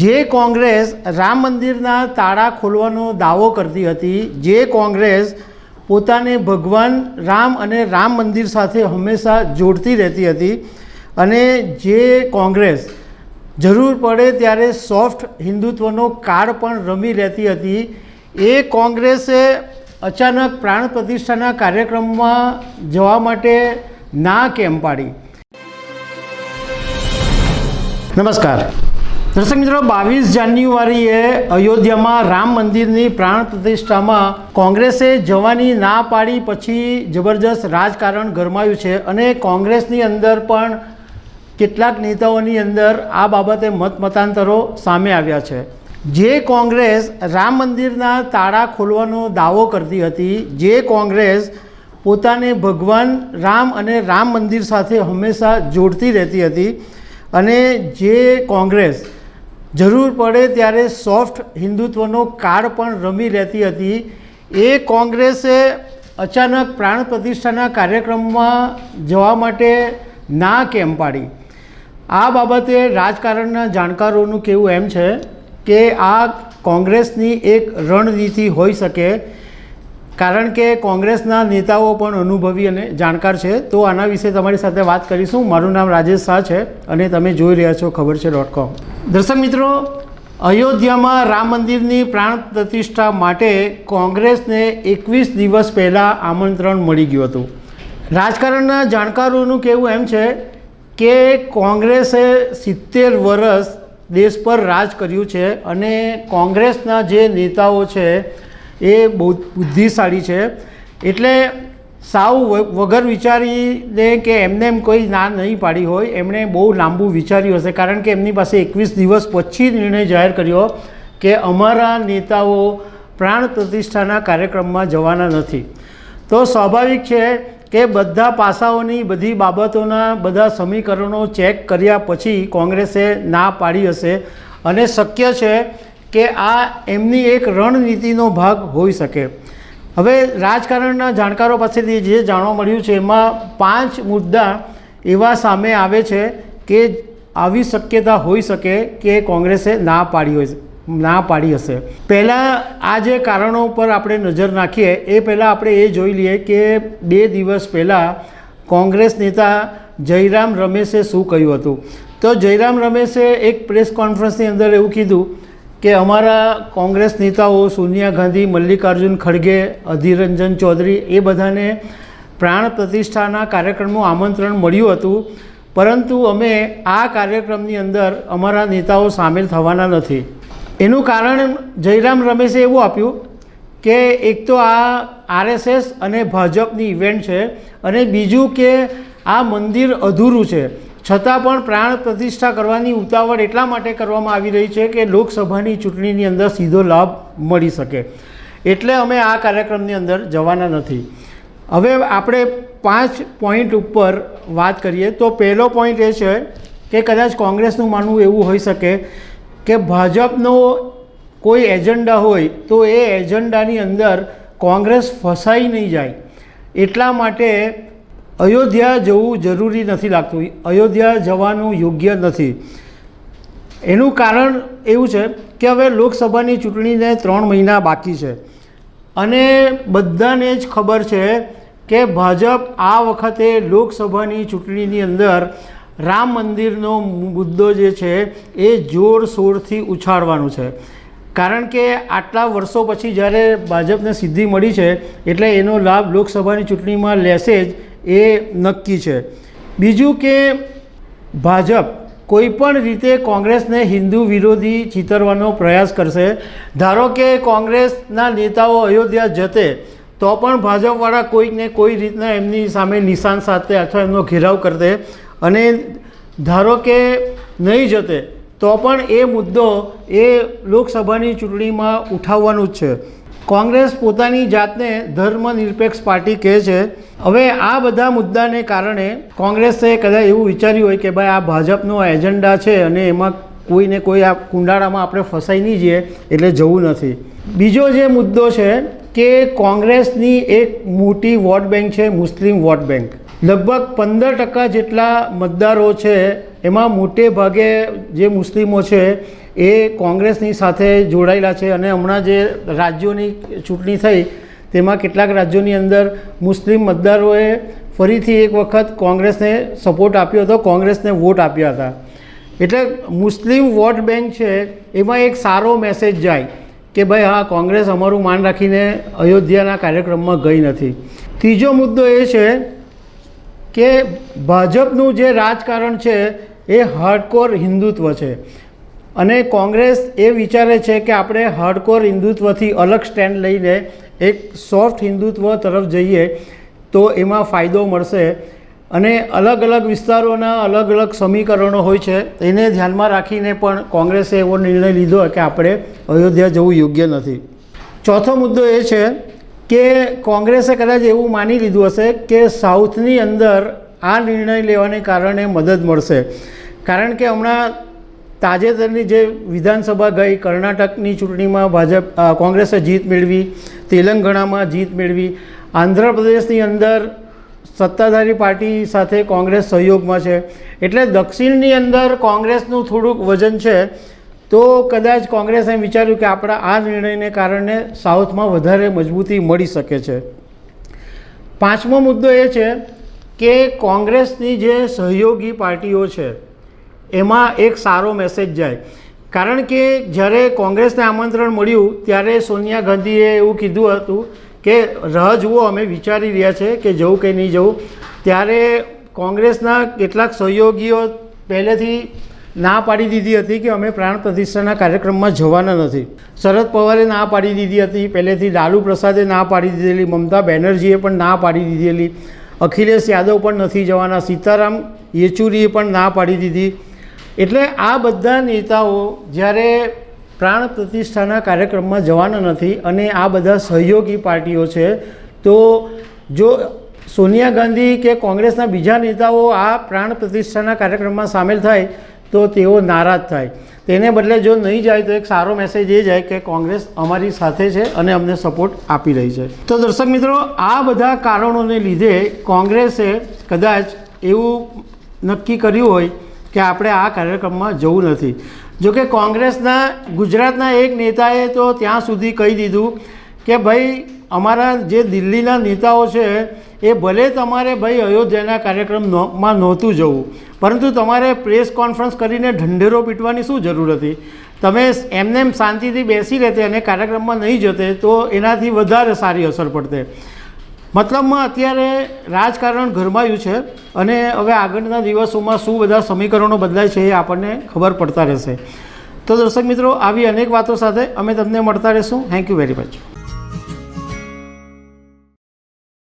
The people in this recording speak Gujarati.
જે કોંગ્રેસ રામ મંદિરના તાળા ખોલવાનો દાવો કરતી હતી, જે કોંગ્રેસ પોતાને ભગવાન રામ અને રામ મંદિર સાથે હંમેશા જોડતી રહેતી હતી અને જે કોંગ્રેસ જરૂર પડે ત્યારે સોફ્ટ હિન્દુત્વનો કાર્ડ પણ રમી રહેતી હતી, એ કોંગ્રેસે અચાનક પ્રાણ પ્રતિષ્ઠાના કાર્યક્રમમાં જવા માટે ના કેમ પાડી? નમસ્કાર. દર્શક મિત્રો, બાવીસ જાન્યુઆરીએ અયોધ્યામાં રામ મંદિરની પ્રાણ પ્રતિષ્ઠામાં કોંગ્રેસે જવાની ના પાડી પછી જબરજસ્ત રાજકારણ ગરમાયું છે અને કોંગ્રેસની અંદર પણ કેટલાક નેતાઓની અંદર આ બાબતે મત મતાંતરો સામે આવ્યા છે. જે કોંગ્રેસ રામ મંદિરના તાળા ખોલવાનો દાવો કરતી હતી, જે કોંગ્રેસ પોતાને ભગવાન રામ અને રામ મંદિર સાથે હંમેશા જોડતી રહેતી હતી અને જે કોંગ્રેસ જરૂર પડે ત્યારે સોફ્ટ હિન્દુત્વનો કાળ પણ રમી રહેતી હતી. એ કોંગ્રેસે અચાનક પ્રાણ પ્રતિષ્ઠાના કાર્યક્રમમાં જવા માટે ના કેમ પાડી. આ બાબતે રાજકારણના જાણકારોનું કહેવું એમ છે કે આ કોંગ્રેસની એક રણનીતિ હોઈ શકે, કારણ કે કોંગ્રેસના નેતાઓ પણ અનુભવી અને જાણકાર છે. તો આના વિશે તમારી સાથે વાત કરીશું. મારું નામ રાજેશ શાહ છે અને તમે જોઈ રહ્યા છો ખબર છે ડોટ કોમ દર્શક મિત્રો, અયોધ્યામાં રામ મંદિરની પ્રાણ પ્રતિષ્ઠા માટે કોંગ્રેસને એકવીસ દિવસ પહેલાં આમંત્રણ મળી ગયું હતું. રાજકારણના જાણકારોનું કહેવું એમ છે કે કોંગ્રેસે સિત્તેર વર્ષ દેશ પર રાજ કર્યું છે અને કોંગ્રેસના જે નેતાઓ છે એ બહુ બુદ્ધિશાળી છે. એટલે સાવ વગર વિચારીને કે એમને એમ કોઈ ના નહીં પાડી હોય, એમણે બહુ લાંબુ વિચાર્યું હશે. કારણ કે એમની પાસે એકવીસ દિવસ પછી નિર્ણય જાહેર કર્યો કે અમારા નેતાઓ પ્રાણ પ્રતિષ્ઠાના કાર્યક્રમમાં જવાના નથી. તો સ્વાભાવિક છે કે બધા પાસાઓની બધી બાબતોના બધા સમીકરણો ચેક કર્યા પછી કોંગ્રેસે ના પાડી હશે. અને શક્ય છે કે આ એમની એક રણનીતિનો ભાગ હોઈ શકે. હવે રાજકારણના જાણકારો પાસેથી જે જાણવા મળ્યું છે, એમાં પાંચ મુદ્દા એવા સામે આવે છે કે આવી શક્યતા હોઈ શકે કે કોંગ્રેસે ના પાડી હોય ના પાડી હશે. પહેલાં આ જે કારણો પર આપણે નજર નાખીએ, એ પહેલાં આપણે એ જોઈ લઈએ કે બે દિવસ પહેલાં કોંગ્રેસ નેતા જયરામ રમેશે શું કહ્યું હતું? તો જયરામ રમેશે એક પ્રેસ કોન્ફરન્સની અંદર એવું કીધું કે અમારા કોંગ્રેસ નેતાઓ સોનિયા ગાંધી, મલ્લિકાર્જુન ખડગે, અધીરંજન ચૌધરી એ બધાને પ્રાણ પ્રતિષ્ઠાના કાર્યક્રમનું આમંત્રણ મળ્યું હતું. પરંતુ અમે આ કાર્યક્રમની અંદર અમારા નેતાઓ સામેલ થવાના નથી. એનું કારણ જયરામ રમેશે એવું આપ્યું કે એક તો આ આરએસએસ અને ભાજપની ઇવેન્ટ છે અને બીજું કે આ મંદિર અધૂરું છે. છતાં પણ પ્રાણ પ્રતિષ્ઠા કરવાની ઉતાવળ એટલા માટે કરવામાં આવી રહી છે કે લોકસભાની ચૂંટણીની અંદર સીધો લાભ મળી શકે. એટલે અમે આ કાર્યક્રમની અંદર જવાના નથી. હવે આપણે પાંચ પોઈન્ટ ઉપર વાત કરીએ તો પહેલો પોઈન્ટ એ છે કે કદાચ કોંગ્રેસનું માનવું એવું હોઈ શકે કે ભાજપનો કોઈ એજન્ડા હોય તો એ એજન્ડાની અંદર કોંગ્રેસ ફસાઈ નહીં જાય. એટલા માટે અયોધ્યા જવું જરૂરી નથી લાગતું. અયોધ્યા જવાનું યોગ્ય નથી. એનું કારણ એવું છે કે હવે લોકસભાની ચૂંટણીને ત્રણ મહિના બાકી છે. અને બધાને જ ખબર છે કે ભાજપ આ વખતે લોકસભાની ચૂંટણીની અંદર રામ મંદિરનો મુદ્દો જે છે એ જોરશોરથી ઉછાળવાનું છે. કારણ કે આટલા વર્ષો પછી જ્યારે ભાજપને સિદ્ધિ મળી છે, એટલે એનો લાભ લોકસભાની ચૂંટણીમાં લેશે જ એ નક્કી છે. બીજું કે ભાજપ કોઈ પણ રીતે કોંગ્રેસને હિન્દુ વિરોધી ચિતરવાનો પ્રયાસ કરશે. ધારો કે કોંગ્રેસના નેતાઓ અયોધ્યા જતે, તો પણ ભાજપવાળા કોઈકને કોઈ રીતના એમની સામે નિશાન સાથે અથવા એમનો ઘેરાવ કરશે. અને ધારો કે નહીં જતે, તો પણ એ મુદ્દો એ લોકસભાની ચૂંટણીમાં ઉઠાવવાનું જ છે. કોંગ્રેસ પોતાની જાતને ધર્મનિરપેક્ષ પાર્ટી કહે છે. હવે આ બધા મુદ્દાને કારણે કોંગ્રેસે કદાચ એવું વિચાર્યું હોય કે ભાઈ આ ભાજપનો એજન્ડા છે અને એમાં કોઈને કોઈ આ કુંડાળામાં આપણે ફસાઈ નહીં જઈએ એટલે જવું નથી. બીજો જે મુદ્દો છે કે કોંગ્રેસની એક મોટી વોટ બેંક છે, મુસ્લિમ વોટ બેંક. લગભગ પંદર ટકા જેટલા મતદારો છે, એમાં મોટે ભાગે જે મુસ્લિમો છે, એ કોંગ્રેસની સાથે જોડાયેલા છે અને હમણાં જે રાજ્યોની ચૂંટણી થઈ તેમાં કેટલાક રાજ્યોની અંદર મુસ્લિમ મતદારોએ ફરીથી એક વખત કોંગ્રેસને સપોર્ટ આપ્યો હતો, કોંગ્રેસને વોટ આપ્યા હતા. એટલે મુસ્લિમ વોટ બેંક છે, એમાં એક સારો મેસેજ જાય કે ભાઈ, હા, કોંગ્રેસ અમારું માન રાખીને અયોધ્યાના કાર્યક્રમમાં ગઈ નથી. ત્રીજો મુદ્દો એ છે કે ભાજપનું જે રાજકારણ છે, એ હાર્ડકોર હિન્દુત્વ છે. અને કોંગ્રેસ એ વિચારે છે કે આપણે હાર્ડકોર હિન્દુત્વથી અલગ સ્ટેન્ડ લઈને એક સોફ્ટ હિન્દુત્વ તરફ જઈએ તો એમાં ફાયદો મળશે. અને અલગ અલગ વિસ્તારોના અલગ અલગ સમીકરણો હોય છે. એને ધ્યાનમાં રાખીને પણ કોંગ્રેસે એવો નિર્ણય લીધો કે આપણે અયોધ્યા જવું યોગ્ય નથી. ચોથો મુદ્દો એ છે કે કોંગ્રેસે કદાચ એવું માની લીધું હશે કે સાઉથની અંદર આ નિર્ણય લેવાને કારણે મદદ મળશે. કારણ કે હમણાં તાજેતરની જે વિધાનસભા ગઈ, કર્ણાટકની ચૂંટણીમાં ભાજપ કોંગ્રેસે જીત મેળવી, તેલંગાણામાં જીત મેળવી, આંધ્રપ્રદેશની અંદર સત્તાધારી પાર્ટી સાથે કોંગ્રેસ સહયોગમાં છે. એટલે દક્ષિણની અંદર કોંગ્રેસનું થોડુંક વજન છે, તો કદાચ કોંગ્રેસે વિચાર્યું કે આપણા આ નિર્ણયને કારણે સાઉથમાં વધારે મજબૂતી મળી શકે છે. પાંચમો મુદ્દો એ છે કે કોંગ્રેસની જે સહયોગી પાર્ટીઓ છે એમાં એક સારો મેસેજ જાય. કારણ કે જ્યારે કોંગ્રેસને આમંત્રણ મળ્યું, ત્યારે સોનિયા ગાંધીએ એવું કીધું હતું કે, રાહ જુઓ, અમે વિચારી રહ્યા છે કે જવું કે નહીં જવું. ત્યારે કોંગ્રેસના કેટલાક સહયોગીઓ પહેલેથી ના પાડી દીધી હતી કે, અમે પ્રાણ પ્રતિષ્ઠાના કાર્યક્રમમાં જવાના નથી. શરદ પવારે ના પાડી દીધી હતી. પહેલેથી લાલુ પ્રસાદે ના પાડી દીધેલી, મમતા બેનર્જીએ પણ ના પાડી દીધેલી, અખિલેશ યાદવ પણ નથી જવાના, સીતારામ યેચુરીએ પણ ના પાડી દીધી. એટલે આ બધા નેતાઓ જ્યારે પ્રાણ પ્રતિષ્ઠાના કાર્યક્રમમાં જવાના નથી અને આ બધા સહયોગી પાર્ટીઓ છે, તો જો સોનિયા ગાંધી કે કોંગ્રેસના બીજા નેતાઓ આ પ્રાણ પ્રતિષ્ઠાના કાર્યક્રમમાં સામેલ થાય, તો તેઓ નારાજ થાય. તેને બદલે જો નહીં જાય, તો એક સારો મેસેજ એ જાય કે કોંગ્રેસ અમારી સાથે છે અને અમને સપોર્ટ આપી રહી છે. તો દર્શક મિત્રો, આ બધા કારણોને લીધે કોંગ્રેસે કદાચ એવું નક્કી કર્યું હોય કે આપણે આ કાર્યક્રમમાં જવું નથી. જોકે કોંગ્રેસના, ગુજરાતના એક નેતાએ તો ત્યાં સુધી કહી દીધું કે ભાઈ, અમારા જે દિલ્હીના નેતાઓ છે, એ ભલે તમારે ભાઈ અયોધ્યાના કાર્યક્રમમાં નહોતું જવું, પરંતુ તમારે પ્રેસ કોન્ફરન્સ કરીને ઢંઢેરો પીટવાની શું જરૂર હતી? તમે એમને એમ શાંતિથી બેસી રહેતે અને કાર્યક્રમમાં નહીં જતે, તો એનાથી વધારે સારી અસર પડતે. મતલબમાં અત્યારે રાજકારણ ગરમાયું છે. અને હવે આગળના દિવસોમાં શું બધા સમીકરણો બદલાય છે એ આપણને ખબર પડતા રહેશે. તો દર્શક મિત્રો, આવી અનેક વાતો સાથે અમે તમને મળતા રહીશું. Thank you very much